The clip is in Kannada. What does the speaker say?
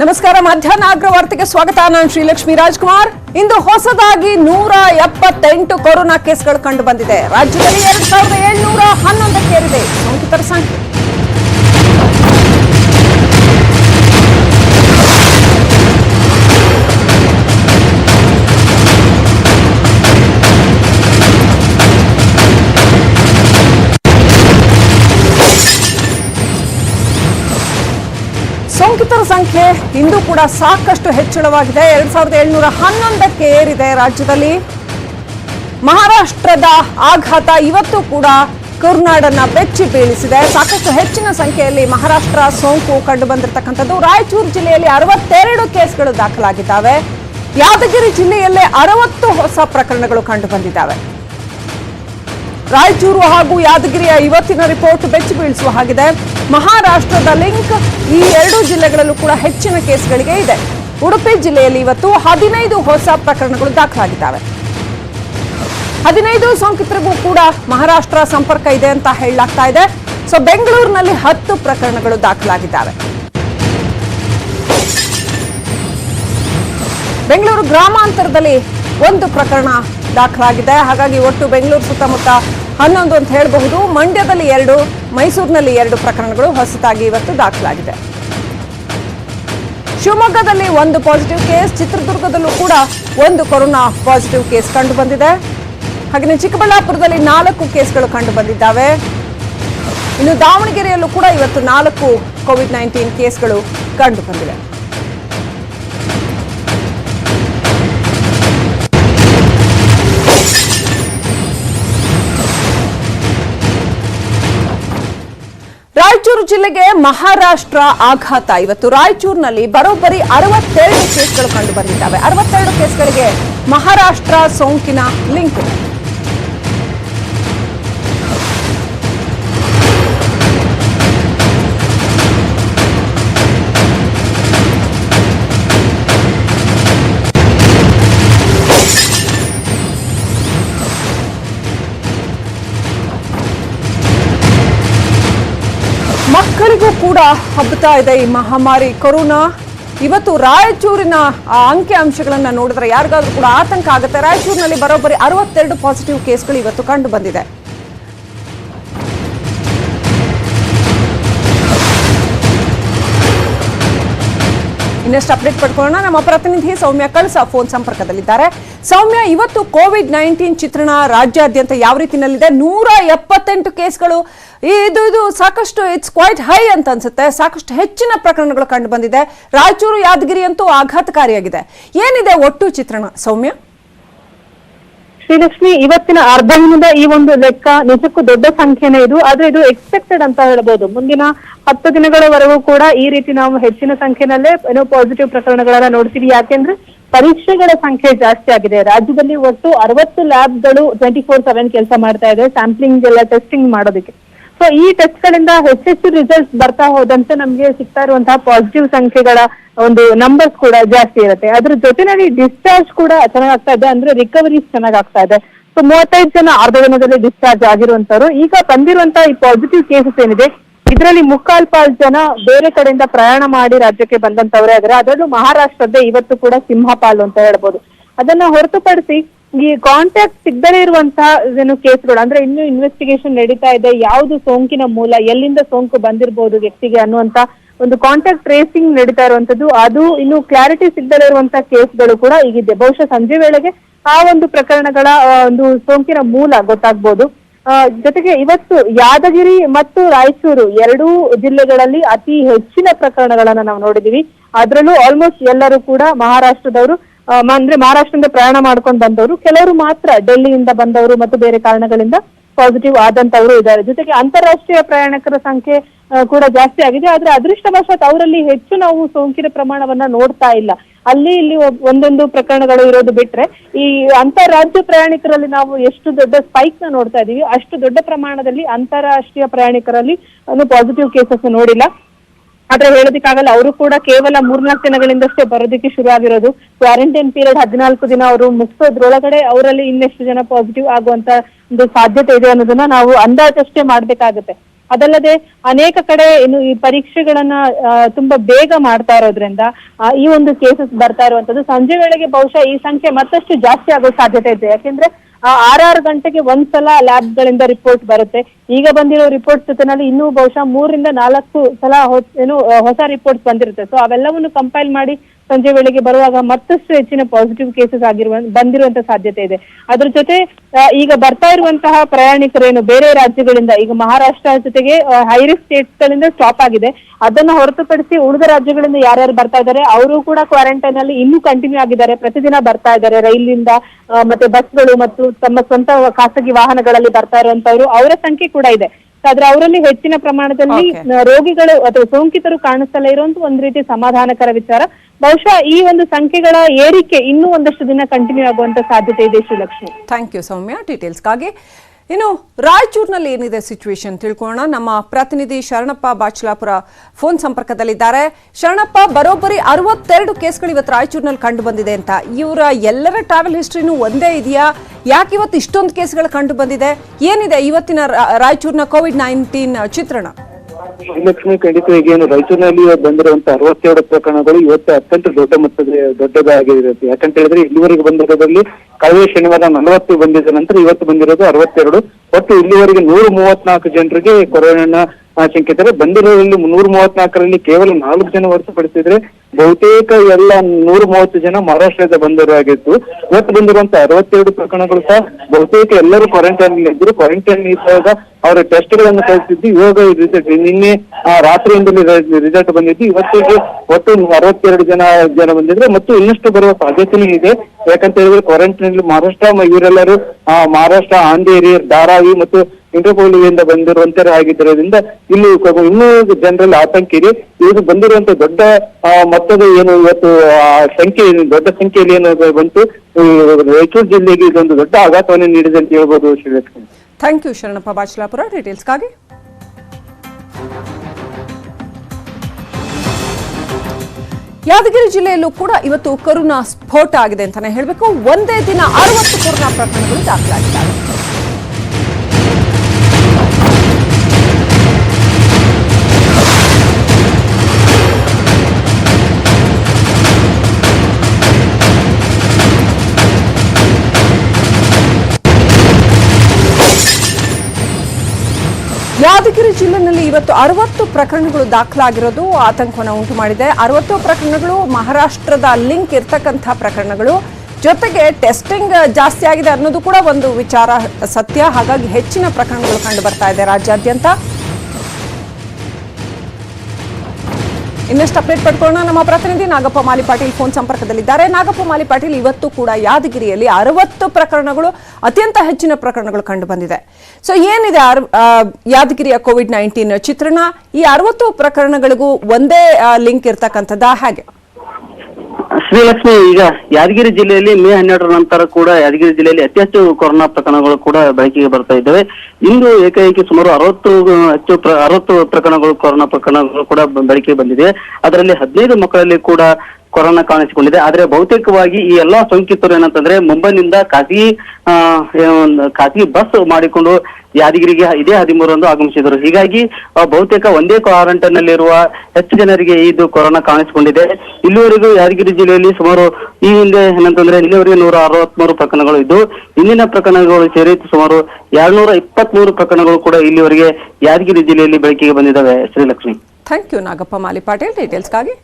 ನಮಸ್ಕಾರ, ಮಧ್ಯಾಹ್ನ ಅಗ್ರವಾರ್ತೆಗೆ ಸ್ವಾಗತ. ನಾನು ಶ್ರೀಲಕ್ಷ್ಮಿ ರಾಜ್ಕುಮಾರ್. ಇಂದು ಹೊಸದಾಗಿ ನೂರ ಎಪ್ಪತ್ತೆಂಟು ಕೊರೋನಾ ಕೇಸ್ಗಳು ಕಂಡು ಬಂದಿದೆ. ರಾಜ್ಯದಲ್ಲಿ ಎರಡ್ ಸಾವಿರದ ಏಳ್ನೂರ ಹನ್ನೊಂದಕ್ಕೇರಿದೆ. ಸೋಂಕಿತರ ಸಂಖ್ಯೆ. ಇಂದು ಕೂಡ ಸಾಕಷ್ಟು ಹೆಚ್ಚಳವಾಗಿದೆ. ಎರಡ್ ಸಾವಿರದ ಏಳ್ನೂರ ಹನ್ನೊಂದಕ್ಕೆ ಏರಿದೆ ರಾಜ್ಯದಲ್ಲಿ. ಮಹಾರಾಷ್ಟ್ರದ ಆಘಾತ ಇವತ್ತು ಕೂಡ ಕರುನಾಡನ್ನ ಬೆಚ್ಚಿ ಬೀಳಿಸಿದೆ. ಸಾಕಷ್ಟು ಹೆಚ್ಚಿನ ಸಂಖ್ಯೆಯಲ್ಲಿ ಮಹಾರಾಷ್ಟ್ರ ಸೋಂಕು ಕಂಡು ಬಂದಿರತಕ್ಕಂಥದ್ದು ರಾಯಚೂರು ಜಿಲ್ಲೆಯಲ್ಲಿ ಅರವತ್ತೆರಡು ಕೇಸ್ಗಳು ದಾಖಲಾಗಿದ್ದಾವೆ. ಯಾದಗಿರಿ ಜಿಲ್ಲೆಯಲ್ಲೇ ಅರವತ್ತು ಹೊಸ ಪ್ರಕರಣಗಳು ಕಂಡು ಬಂದಿದ್ದಾವೆ ರಾಯಚೂರು ಹಾಗೂ ಯಾದಗಿರಿಯ ಇವತ್ತಿನ ರಿಪೋರ್ಟ್ ಬೆಚ್ಚಿ ಬೀಳಿಸುವ ಹಾಗಿದೆ. ಮಹಾರಾಷ್ಟ್ರದ ಲಿಂಕ್ ಈ ಎರಡೂ ಜಿಲ್ಲೆಗಳಲ್ಲೂ ಕೂಡ ಹೆಚ್ಚಿನ ಕೇಸ್ಗಳಿಗೆ ಇದೆ. ಉಡುಪಿ ಜಿಲ್ಲೆಯಲ್ಲಿ ಇವತ್ತು ಹದಿನೈದು ಹೊಸ ಪ್ರಕರಣಗಳು ದಾಖಲಾಗಿದ್ದಾವೆ. ಹದಿನೈದು ಸೋಂಕಿತರಿಗೂ ಕೂಡ ಮಹಾರಾಷ್ಟ್ರ ಸಂಪರ್ಕ ಇದೆ ಅಂತ ಹೇಳಲಾಗ್ತಾ ಇದೆ. ಸೊ, ಬೆಂಗಳೂರಿನಲ್ಲಿ ಹತ್ತು ಪ್ರಕರಣಗಳು ದಾಖಲಾಗಿದ್ದಾವೆ. ಬೆಂಗಳೂರು ಗ್ರಾಮಾಂತರದಲ್ಲಿ ಒಂದು ಪ್ರಕರಣ ದಾಖಲಾಗಿದೆ. ಹಾಗಾಗಿ ಒಟ್ಟು ಬೆಂಗಳೂರು ಸುತ್ತಮುತ್ತ ಹನ್ನೊಂದು ಅಂತ ಹೇಳಬಹುದು. ಮಂಡ್ಯದಲ್ಲಿ ಎರಡು, ಮೈಸೂರಿನಲ್ಲಿ ಎರಡು ಪ್ರಕರಣಗಳು ಹೊಸತಾಗಿ ಇವತ್ತು ದಾಖಲಾಗಿದೆ. ಶಿವಮೊಗ್ಗದಲ್ಲಿ ಒಂದು ಪಾಸಿಟಿವ್ ಕೇಸ್, ಚಿತ್ರದುರ್ಗದಲ್ಲೂ ಕೂಡ ಒಂದು ಕೊರೋನಾ ಪಾಸಿಟಿವ್ ಕೇಸ್ ಕಂಡು ಬಂದಿದೆ ಹಾಗೆಯೇ ಚಿಕ್ಕಬಳ್ಳಾಪುರದಲ್ಲಿ ನಾಲ್ಕು ಕೇಸ್ಗಳು ಕಂಡು ಬಂದಿದ್ದಾವೆ ಇನ್ನು ದಾವಣಗೆರೆಯಲ್ಲೂ ಕೂಡ ಇವತ್ತು ನಾಲ್ಕು ಕೋವಿಡ್ ನೈನ್ಟೀನ್ ಕೇಸ್ಗಳು ಕಂಡು ಬಂದಿವೆ ರಾಯಚೂರು ಜಿಲ್ಲೆಗೆ ಮಹಾರಾಷ್ಟ್ರ ಆಘಾತ. ಇವತ್ತು ರಾಯಚೂರಿನಲ್ಲಿ ಬರೋಬ್ಬರಿ ಅರವತ್ತೆರಡು ಕೇಸ್ಗಳು ಕಂಡು ಬಂದಿದ್ದಾವೆ. ಅರವತ್ತೆರಡು ಕೇಸ್ಗಳಿಗೆ ಮಹಾರಾಷ್ಟ್ರ ಸೋಂಕಿನ ಲಿಂಕ್ ಹಬ್ಬತಾ ಇದೆ ಈ ಮಹಾಮಾರಿ ಕೊರೋನಾ. ಇವತ್ತು ರಾಯಚೂರಿನ, ಆ, ಅಂಕಿ ಅಂಶಗಳನ್ನ ನೋಡಿದ್ರೆ ಯಾರಿಗಾದ್ರೂ ಕೂಡ ಆತಂಕ ಆಗುತ್ತೆ. ರಾಯಚೂರಿನಲ್ಲಿ ಬರೋಬ್ಬರಿ ಅರವತ್ತೆರಡು ಪಾಸಿಟಿವ್ ಕೇಸ್ಗಳು ಇವತ್ತು ಕಂಡು ಬಂದಿದೆ. ಇನ್ನಷ್ಟು ಅಪ್ಡೇಟ್ ಪಡ್ಕೊಳ್ಳೋಣ. ನಮ್ಮ ಪ್ರತಿನಿಧಿ ಸೌಮ್ಯ ಕಳಸ ಫೋನ್ ಸಂಪರ್ಕದಲ್ಲಿದ್ದಾರೆ. ಸೌಮ್ಯ, ಇವತ್ತು ಕೋವಿಡ್ ನೈನ್ಟೀನ್ ಚಿತ್ರಣ ರಾಜ್ಯಾದ್ಯಂತ ಯಾವ ರೀತಿನಲ್ಲಿದೆ ನೂರ ಎಪ್ಪತ್ತೆಂಟು ಕೇಸ್ಗಳು. ಇದು ಇದು ಸಾಕಷ್ಟು ಇಟ್ಸ್ ಕ್ವೈಟ್ ಹೈ ಅಂತ ಅನ್ಸುತ್ತೆ. ಸಾಕಷ್ಟು ಹೆಚ್ಚಿನ ಪ್ರಕರಣಗಳು ಕಂಡು ಬಂದಿದೆ. ರಾಯಚೂರು ಯಾದಗಿರಿ ಅಂತೂ ಆಘಾತಕಾರಿಯಾಗಿದೆ. ಏನಿದೆ ಒಟ್ಟು ಚಿತ್ರಣ, ಸೌಮ್ಯ? ಶ್ರೀಲಕ್ಷ್ಮಿ, ಇವತ್ತಿನ ಅರ್ಧ ದಿನದ ಈ ಒಂದು ಲೆಕ್ಕ ನಿಜಕ್ಕೂ ದೊಡ್ಡ ಸಂಖ್ಯೆನೇ ಇದು. ಆದ್ರೆ ಇದು ಎಕ್ಸ್ಪೆಕ್ಟೆಡ್ ಅಂತ ಹೇಳ್ಬೋದು. ಮುಂದಿನ ಹತ್ತು ದಿನಗಳವರೆಗೂ ಕೂಡ ಈ ರೀತಿ ನಾವು ಹೆಚ್ಚಿನ ಸಂಖ್ಯೆನಲ್ಲೇ ಏನೋ ಪಾಸಿಟಿವ್ ಪ್ರಕರಣಗಳನ್ನ ನೋಡ್ತೀವಿ. ಯಾಕೆಂದ್ರೆ ಪರೀಕ್ಷೆಗಳ ಸಂಖ್ಯೆ ಜಾಸ್ತಿ ಆಗಿದೆ. ರಾಜ್ಯದಲ್ಲಿ ಒಟ್ಟು ಅರವತ್ತು ಲ್ಯಾಬ್ಗಳು ಟ್ವೆಂಟಿ ಫೋರ್ ಸೆವೆನ್ ಕೆಲಸ ಮಾಡ್ತಾ ಇದೆ. ಸ್ಯಾಂಪ್ಲಿಂಗ್ ಎಲ್ಲ ಟೆಸ್ಟಿಂಗ್ ಮಾಡೋದಕ್ಕೆ. ಸೊ ಈ ಟೆಸ್ಟ್ ಗಳಿಂದ ಹೆಚ್ಚೆಚ್ಚು ರಿಸಲ್ಟ್ಸ್ ಬರ್ತಾ ಹೋದಂತೆ ನಮ್ಗೆ ಸಿಗ್ತಾ ಇರುವಂತಹ ಪಾಸಿಟಿವ್ ಸಂಖ್ಯೆಗಳ ಒಂದು ನಂಬರ್ಸ್ ಕೂಡ ಜಾಸ್ತಿ ಇರುತ್ತೆ. ಅದ್ರ ಜೊತೆನಲ್ಲಿ ಡಿಸ್ಚಾರ್ಜ್ ಕೂಡ ಚೆನ್ನಾಗ್ತಾ ಆಗ್ತಾ ಇದೆ. ಅಂದ್ರೆ ರಿಕವರೀಸ್ ಚೆನ್ನಾಗ್ತಾ ಆಗ್ತಾ ಇದೆ. ಸೊ ಮೂವತ್ತೈದು ಜನ ಅರ್ಧ ದಿನದಲ್ಲಿ ಡಿಸ್ಚಾರ್ಜ್ ಆಗಿರುವಂತವ್ರು. ಈಗ ಬಂದಿರುವಂತಹ ಈ ಪಾಸಿಟಿವ್ ಕೇಸಸ್ ಏನಿದೆ, ಇದರಲ್ಲಿ ಮುಕ್ಕಾಲ್ ಪಾಲ್ ಜನ ಬೇರೆ ಕಡೆಯಿಂದ ಪ್ರಯಾಣ ಮಾಡಿ ರಾಜ್ಯಕ್ಕೆ ಬಂದಂತವರೇ ಆದ್ರೆ ಅದರಲ್ಲೂ ಮಹಾರಾಷ್ಟ್ರದ್ದೇ ಇವತ್ತು ಕೂಡ ಸಿಂಹಪಾಲು ಅಂತ ಹೇಳ್ಬೋದು. ಅದನ್ನ ಹೊರತುಪಡಿಸಿ ಈ ಕಾಂಟ್ಯಾಕ್ಟ್ ಸಿಗದೇ ಇರುವಂತಹ ಏನು ಕೇಸ್ಗಳು, ಅಂದ್ರೆ ಇನ್ನೂ ಇನ್ವೆಸ್ಟಿಗೇಷನ್ ನಡೀತಾ ಇದೆ. ಯಾವುದು ಸೋಂಕಿನ ಮೂಲ, ಎಲ್ಲಿಂದ ಸೋಂಕು ಬಂದಿರಬಹುದು ವ್ಯಕ್ತಿಗೆ ಅನ್ನುವಂತ ಒಂದು ಕಾಂಟ್ಯಾಕ್ಟ್ ಟ್ರೇಸಿಂಗ್ ನಡೀತಾ ಇರುವಂತದ್ದು ಅದು ಇನ್ನು ಕ್ಲಾರಿಟಿ ಸಿಗದೇ ಇರುವಂತಹ ಕೇಸ್ಗಳು ಕೂಡ ಈಗಿದೆ. ಬಹುಶಃ ಸಂಜೆ ವೇಳೆಗೆ ಆ ಒಂದು ಪ್ರಕರಣಗಳ ಒಂದು ಸೋಂಕಿನ ಮೂಲ ಗೊತ್ತಾಗ್ಬೋದು. ಜೊತೆಗೆ ಇವತ್ತು ಯಾದಗಿರಿ ಮತ್ತು ರಾಯಚೂರು ಎರಡೂ ಜಿಲ್ಲೆಗಳಲ್ಲಿ ಅತಿ ಹೆಚ್ಚಿನ ಪ್ರಕರಣಗಳನ್ನ ನಾವು ನೋಡಿದೀವಿ. ಅದರಲ್ಲೂ ಆಲ್ಮೋಸ್ಟ್ ಎಲ್ಲರೂ ಕೂಡ ಮಹಾರಾಷ್ಟ್ರದವರು ಅಂದ್ರೆ ಮಹಾರಾಷ್ಟ್ರದಿಂದ ಪ್ರಯಾಣ ಮಾಡ್ಕೊಂಡು ಬಂದವರು. ಕೆಲವರು ಮಾತ್ರ ಡೆಲ್ಲಿಯಿಂದ ಬಂದವರು ಮತ್ತು ಬೇರೆ ಕಾರಣಗಳಿಂದ ಪಾಸಿಟಿವ್ ಆದಂತವರು ಇದ್ದಾರೆ. ಜೊತೆಗೆ ಅಂತಾರಾಷ್ಟ್ರೀಯ ಪ್ರಯಾಣಿಕರ ಸಂಖ್ಯೆ ಕೂಡ ಜಾಸ್ತಿ ಆಗಿದೆ. ಆದ್ರೆ ಅದೃಷ್ಟವಶಾತ್ ಅವರಲ್ಲಿ ಹೆಚ್ಚು ನಾವು ಸೋಂಕಿನ ಪ್ರಮಾಣವನ್ನ ನೋಡ್ತಾ ಇಲ್ಲ. ಅಲ್ಲಿ ಇಲ್ಲಿ ಒಂದೊಂದು ಪ್ರಕರಣಗಳು ಇರೋದು ಬಿಟ್ರೆ ಈ ಅಂತಾರಾಜ್ಯ ಪ್ರಯಾಣಿಕರಲ್ಲಿ ನಾವು ಎಷ್ಟು ದೊಡ್ಡ ಸ್ಪೈಕ್ನ ನೋಡ್ತಾ ಇದೀವಿ. ಅಷ್ಟು ದೊಡ್ಡ ಪ್ರಮಾಣದಲ್ಲಿ ಅಂತಾರಾಷ್ಟ್ರೀಯ ಪ್ರಯಾಣಿಕರಲ್ಲಿ ಪಾಸಿಟಿವ್ ಕೇಸಸ್ ನೋಡಿಲ್ಲ. ಆದ್ರೆ ಆಗಲ್ಲ ಅವರು ಕೂಡ ಕೇವಲ ಮೂರ್ನಾಲ್ಕು ದಿನಗಳಿಂದಷ್ಟೇ ಬರೋದಿಕ್ಕೆ ಶುರು ಆಗಿರೋದು. ಕ್ವಾರಂಟೈನ್ ಪೀರಿಯಡ್ ಹದಿನಾಲ್ಕು ದಿನ ಅವರು ಮುಗಿಸೋದ್ರೊಳಗಡೆ ಅವರಲ್ಲಿ ಇನ್ನೆಷ್ಟು ಜನ ಪಾಸಿಟಿವ್ ಆಗುವಂತ ಒಂದು ಸಾಧ್ಯತೆ ಇದೆ ಅನ್ನೋದನ್ನ ನಾವು ಅಂದಾಜಷ್ಟೇ ಮಾಡ್ಬೇಕಾಗತ್ತೆ. ಅದಲ್ಲದೆ ಅನೇಕ ಕಡೆ ಇನ್ನು ಈ ಪರೀಕ್ಷೆಗಳನ್ನ ತುಂಬಾ ಬೇಗ ಮಾಡ್ತಾ ಇರೋದ್ರಿಂದ ಈ ಒಂದು ಕೇಸಸ್ ಬರ್ತಾ ಇರುವಂತದ್ದು ಸಂಜೆ ವೇಳೆಗೆ ಬಹುಶಃ ಈ ಸಂಖ್ಯೆ ಮತ್ತಷ್ಟು ಜಾಸ್ತಿ ಆಗೋ ಸಾಧ್ಯತೆ ಇದೆ. ಯಾಕೆಂದ್ರೆ ಆರಾರು ಗಂಟೆಗೆ ಒಂದ್ಸಲ ಲ್ಯಾಬ್ ಗಳಿಂದ ರಿಪೋರ್ಟ್ ಬರುತ್ತೆ. ಈಗ ಬಂದಿರೋ ರಿಪೋರ್ಟ್ ಜೊತೆನಲ್ಲಿ ಇನ್ನೂ ಬಹುಶಃ ಮೂರಿಂದ ನಾಲ್ಕು ಸಲ ಏನು ಹೊಸ ರಿಪೋರ್ಟ್ಸ್ ಬಂದಿರುತ್ತೆ. ಸೊ ಅವೆಲ್ಲವನ್ನು ಕಂಪೈಲ್ ಮಾಡಿ ಸಂಜೆ ವೇಳೆಗೆ ಬರುವಾಗ ಮತ್ತಷ್ಟು ಹೆಚ್ಚಿನ ಪಾಸಿಟಿವ್ ಕೇಸಸ್ ಆಗಿರುವ ಬಂದಿರುವಂತ ಸಾಧ್ಯತೆ ಇದೆ. ಅದ್ರ ಜೊತೆ ಈಗ ಬರ್ತಾ ಇರುವಂತಹ ಪ್ರಯಾಣಿಕರೇನು ಬೇರೆ ರಾಜ್ಯಗಳಿಂದ ಈಗ ಮಹಾರಾಷ್ಟ್ರ ಜೊತೆಗೆ ಹೈರಿಸ್ಕ್ ಸ್ಟೇಟ್ಸ್ ಗಳಿಂದ ಸ್ಟಾಪ್ ಆಗಿದೆ. ಅದನ್ನ ಹೊರತುಪಡಿಸಿ ಉಳಿದ ರಾಜ್ಯಗಳಿಂದ ಯಾರ್ಯಾರು ಬರ್ತಾ ಇದ್ದಾರೆ ಅವರು ಕೂಡ ಕ್ವಾರಂಟೈನ್ ಅಲ್ಲಿ ಇನ್ನೂ ಕಂಟಿನ್ಯೂ ಆಗಿದ್ದಾರೆ. ಪ್ರತಿದಿನ ಬರ್ತಾ ಇದ್ದಾರೆ. ರೈಲಿಂದ ಮತ್ತೆ ಬಸ್ಗಳು ಮತ್ತು ತಮ್ಮ ಸ್ವಂತ ಖಾಸಗಿ ವಾಹನಗಳಲ್ಲಿ ಬರ್ತಾ ಇರುವಂತವ್ರು ಅವರ ಸಂಖ್ಯೆ ಕೂಡ ಇದೆ. ಆದ್ರೆ ಅವರಲ್ಲಿ ಹೆಚ್ಚಿನ ಪ್ರಮಾಣದಲ್ಲಿ ರೋಗಿಗಳು ಅಥವಾ ಸೋಂಕಿತರು ಕಾಣಿಸ್ತಲೇ ಇರುವಂತ ಒಂದ್ ರೀತಿ ಸಮಾಧಾನಕರ ವಿಚಾರ. ಬಹುಶಃ ಈ ಒಂದು ಸಂಖ್ಯೆಗಳ ಏರಿಕೆ ಇನ್ನೂ ಒಂದಷ್ಟು ದಿನ ಕಂಟಿನ್ಯೂ ಆಗುವಂತ ಸಾಧ್ಯತೆ ಇದೆ ಶ್ರೀಲಕ್ಷ್ಮಿ ಥ್ಯಾಂಕ್ ಯು ಸೌಮ್ಯ. ಡೀಟೇಲ್ಸ್ಗಾಗಿ ಇನ್ನು ರಾಯಚೂರಿನಲ್ಲಿ ಏನಿದೆ ಸಿಚುವೇಶನ್ ತಿಳ್ಕೊಳ್ಳೋಣ. ನಮ್ಮ ಪ್ರತಿನಿಧಿ ಶರಣಪ್ಪ ಬಾಚಲಾಪುರ ಫೋನ್ ಸಂಪರ್ಕದಲ್ಲಿದ್ದಾರೆ. ಶರಣಪ್ಪ, ಬರೋಬ್ಬರಿ ಅರವತ್ತೆರಡು ಕೇಸ್ಗಳು ಇವತ್ತು ರಾಯಚೂರಿನಲ್ಲಿ ಕಂಡು ಬಂದಿದೆ ಅಂತ. ಇವರ ಎಲ್ಲರ ಟ್ರಾವೆಲ್ ಹಿಸ್ಟ್ರಿನೂ ಒಂದೇ ಇದೆಯಾ? ಯಾಕೆ ಇವತ್ತು ಇಷ್ಟೊಂದು ಕೇಸ್ಗಳು ಕಂಡು ಬಂದಿದೆ? ಏನಿದೆ ಇವತ್ತಿನ ರಾಯಚೂರಿನ ಕೋವಿಡ್ ನೈನ್ಟೀನ್ ಚಿತ್ರಣ? ಶ್ರೀಲಕ್ಷ್ಮಿ ಖಂಡಿತವಾಗಿ ಏನು ರಾಯಚೂರಿನಲ್ಲಿ ಇವತ್ತು ಬಂದಿರುವಂತ ಅರವತ್ತೆರಡು ಪ್ರಕರಣಗಳು ಇವತ್ತು ಅತ್ಯಂತ ದೊಡ್ಡ ಮಟ್ಟದ ದೊಡ್ಡದಾಗಿರುತ್ತೆ. ಯಾಕಂತ ಹೇಳಿದ್ರೆ ಇಲ್ಲಿವರೆಗೆ ಬಂದಿರೋದ್ರಲ್ಲಿ ಕಳೆದ ಶನಿವಾರ ನಲವತ್ತು ಬಂದಿದ ನಂತರ ಇವತ್ತು ಬಂದಿರೋದು ಅರವತ್ತೆರಡು. ಒಟ್ಟು ಇಲ್ಲಿವರೆಗೆ ನೂರ ಮೂವತ್ನಾಲ್ಕು ಜನರಿಗೆ ಕೊರೋನಾ ಶಂಕಿತರೆ ಬಂದಿರೋದ್ರಲ್ಲಿ ನೂರ ಮೂವತ್ನಾಲ್ಕರಲ್ಲಿ ಕೇವಲ ನಾಲ್ಕು ಜನ ಹೊರತುಪಡಿಸಿದ್ರೆ ಬಹುತೇಕ ಎಲ್ಲ ನೂರ ಮೂವತ್ತು ಜನ ಮಹಾರಾಷ್ಟ್ರದ ಬಂದವರಾಗಿದ್ದು ಇವತ್ತು ಬಂದಿರುವಂತ ಅರವತ್ತೆರಡು ಪ್ರಕರಣಗಳು ಸಹ ಬಹುತೇಕ ಎಲ್ಲರೂ ಕ್ವಾರಂಟೈನ್ ಇದ್ರು. ಕ್ವಾರಂಟೈನ್ ಇದ್ದಾಗ ಅವರ ಟೆಸ್ಟ್ಗಳನ್ನು ಕಳಿಸಿದ್ದು, ಇವಾಗ ರಿಸಲ್ಟ್ ನಿನ್ನೆ ರಾತ್ರಿಯಿಂದಲೇ ರಿಸಲ್ಟ್ ಬಂದಿದ್ದು. ಇವತ್ತಿಗೆ ಒಟ್ಟು ಅರವತ್ತೆರಡು ಜನ ಜನ ಬಂದಿದ್ರೆ ಮತ್ತು ಇನ್ನಷ್ಟು ಬರುವ ಸಾಧ್ಯತೆನೂ ಇದೆ. ಯಾಕಂತ ಹೇಳಿದ್ರೆ ಕ್ವಾರಂಟೈನ್ ಮಹಾರಾಷ್ಟ್ರ, ಇವರೆಲ್ಲರೂ ಮಹಾರಾಷ್ಟ್ರ ಆಂಧೇರಿ ಧಾರಾವಿ ಮತ್ತು ಇಂಟರ್ಪೋಲಿಯಿಂದ ಬಂದಿರುವಂತರ ಆಗಿದ್ದರಿಂದ ಇಲ್ಲಿ ಇನ್ನೂ ಜನರಲ್ಲಿ ಆತಂಕ ಇದೆ. ಇದು ಬಂದಿರುವಂತ ದೊಡ್ಡ ಮೊತ್ತದ ಏನು ಇವತ್ತು ಸಂಖ್ಯೆ ದೊಡ್ಡ ಸಂಖ್ಯೆಯಲ್ಲಿ ಏನು ಬಂತು. ರಾಯಚೂರು ಜಿಲ್ಲೆಗೆ ಇದೊಂದು ದೊಡ್ಡ ಆಘಾತವನ್ನು ನೀಡಿದೆ ಅಂತ ಹೇಳ್ಬೋದು ಶ್ರೀಲಕ್ಷ್ಮಿ ಥ್ಯಾಂಕ್ ಯು ಶರಣಪ್ಪ ಬಾಚಲಾಪುರ. ಡೀಟೇಲ್ಸ್ಗಾಗಿ ಯಾದಗಿರಿ ಜಿಲ್ಲೆಯಲ್ಲೂ ಕೂಡ ಇವತ್ತು ಕೊರೋನಾ ಸ್ಫೋಟ ಆಗಿದೆ ಅಂತಾನೆ ಹೇಳಬೇಕು. ಒಂದೇ ದಿನ ಅರವತ್ತು ಕೊರೋನಾ ಪ್ರಕರಣಗಳು ದಾಖಲಾಗಿದ್ದಾವೆ ಯಾದಗಿರಿ ಜಿಲ್ಲೆನಲ್ಲಿ ಇವತ್ತು ಅರವತ್ತು ಪ್ರಕರಣಗಳು ದಾಖಲಾಗಿರೋದು ಆತಂಕವನ್ನು ಉಂಟು ಮಾಡಿದೆ. ಅರವತ್ತು ಪ್ರಕರಣಗಳು, ಮಹಾರಾಷ್ಟ್ರದ ಲಿಂಕ್ ಇರ್ತಕ್ಕಂಥ ಪ್ರಕರಣಗಳು. ಜೊತೆಗೆ ಟೆಸ್ಟಿಂಗ್ ಜಾಸ್ತಿ ಆಗಿದೆ ಅನ್ನೋದು ಕೂಡ ಒಂದು ವಿಚಾರ, ಸತ್ಯ. ಹಾಗಾಗಿ ಹೆಚ್ಚಿನ ಪ್ರಕರಣಗಳು ಕಂಡು ಬರ್ತಾ ಇದೆ ರಾಜ್ಯಾದ್ಯಂತ. ಇನ್ನಷ್ಟು ಅಪ್ಡೇಟ್ ಪಡ್ಕೊಳ್ಳೋಣ. ನಮ್ಮ ಪ್ರತಿನಿಧಿ ನಾಗಪ್ಪ ಮಾಲಿ ಪಾಟೀಲ್ ಫೋನ್ ಸಂಪರ್ಕದಲ್ಲಿದ್ದಾರೆ. ನಾಗಪ್ಪ ಮಾಲಿ ಪಾಟೀಲ್, ಇವತ್ತು ಕೂಡ ಯಾದಗಿರಿಯಲ್ಲಿ ಅರವತ್ತು ಪ್ರಕರಣಗಳು, ಅತ್ಯಂತ ಹೆಚ್ಚಿನ ಪ್ರಕರಣಗಳು ಕಂಡು ಬಂದಿದೆ. ಸೊ ಏನಿದೆ ಯಾದಗಿರಿಯ ಕೋವಿಡ್ ನೈನ್ಟೀನ್ ಚಿತ್ರಣ? ಈ ಅರವತ್ತು ಪ್ರಕರಣಗಳಿಗೂ ಒಂದೇ ಲಿಂಕ್ ಇರ್ತಕ್ಕಂಥದ್ದಾ? ಹಾಗೆ. ಶ್ರೀಲಕ್ಷ್ಮಿ ಈಗ ಯಾದಗಿರಿ ಜಿಲ್ಲೆಯಲ್ಲಿ ಮೇ ಹನ್ನೆರಡರ ನಂತರ ಕೂಡ ಯಾದಗಿರಿ ಜಿಲ್ಲೆಯಲ್ಲಿ ಅತಿ ಹೆಚ್ಚು ಕೊರೋನಾ ಪ್ರಕರಣಗಳು ಕೂಡ ಬೆಳಕಿಗೆ ಬರ್ತಾ ಇದ್ದಾವೆ. ಇಂದು ಏಕೈಕಿ ಸುಮಾರು ಅರವತ್ತು ಹೆಚ್ಚು ಅರವತ್ತು ಪ್ರಕರಣಗಳು, ಕೊರೋನಾ ಪ್ರಕರಣಗಳು ಕೂಡ ಬೆಳಕಿಗೆ ಬಂದಿದೆ. ಅದರಲ್ಲಿ ಹದಿನೈದು ಮಕ್ಕಳಲ್ಲಿ ಕೂಡ ಕೊರೋನಾ ಕಾಣಿಸಿಕೊಂಡಿದೆ. ಆದ್ರೆ ಬಹುತೇಕವಾಗಿ ಈ ಎಲ್ಲಾ ಸೋಂಕಿತರು ಏನಂತಂದ್ರೆ ಮುಂಬೈನಿಂದ ಖಾಸಗಿ ಖಾಸಗಿ ಬಸ್ ಮಾಡಿಕೊಂಡು ಯಾದಗಿರಿಗೆ ಇದೇ ಹದಿಮೂರಂದು ಆಗಮಿಸಿದರು. ಹೀಗಾಗಿ ಬಹುತೇಕ ಒಂದೇ ಕ್ವಾರಂಟೈನ್ ನಲ್ಲಿರುವ ಹೆಚ್ಚು ಜನರಿಗೆ ಇದು ಕೊರೋನಾ ಕಾಣಿಸಿಕೊಂಡಿದೆ. ಇಲ್ಲಿವರೆಗೂ ಯಾದಗಿರಿ ಜಿಲ್ಲೆಯಲ್ಲಿ ಸುಮಾರು, ಈ ಹಿಂದೆ ಏನಂತಂದ್ರೆ, ಇಲ್ಲಿವರೆಗೆ ನೂರ ಅರವತ್ಮೂರು ಪ್ರಕರಣಗಳು ಇದ್ದು ಇಂದಿನ ಪ್ರಕರಣಗಳು ಸೇರಿ ಸುಮಾರು ಎರಡ್ನೂರ ಇಪ್ಪತ್ಮೂರು ಪ್ರಕರಣಗಳು ಕೂಡ ಇಲ್ಲಿವರೆಗೆ ಯಾದಗಿರಿ ಜಿಲ್ಲೆಯಲ್ಲಿ ಬೆಳಕಿಗೆ ಬಂದಿದ್ದಾವೆ. ಶ್ರೀಲಕ್ಷ್ಮಿ. Thank you Nagappa Mali Patil ಡೀಟೇಲ್ಸ್ಗಾಗಿ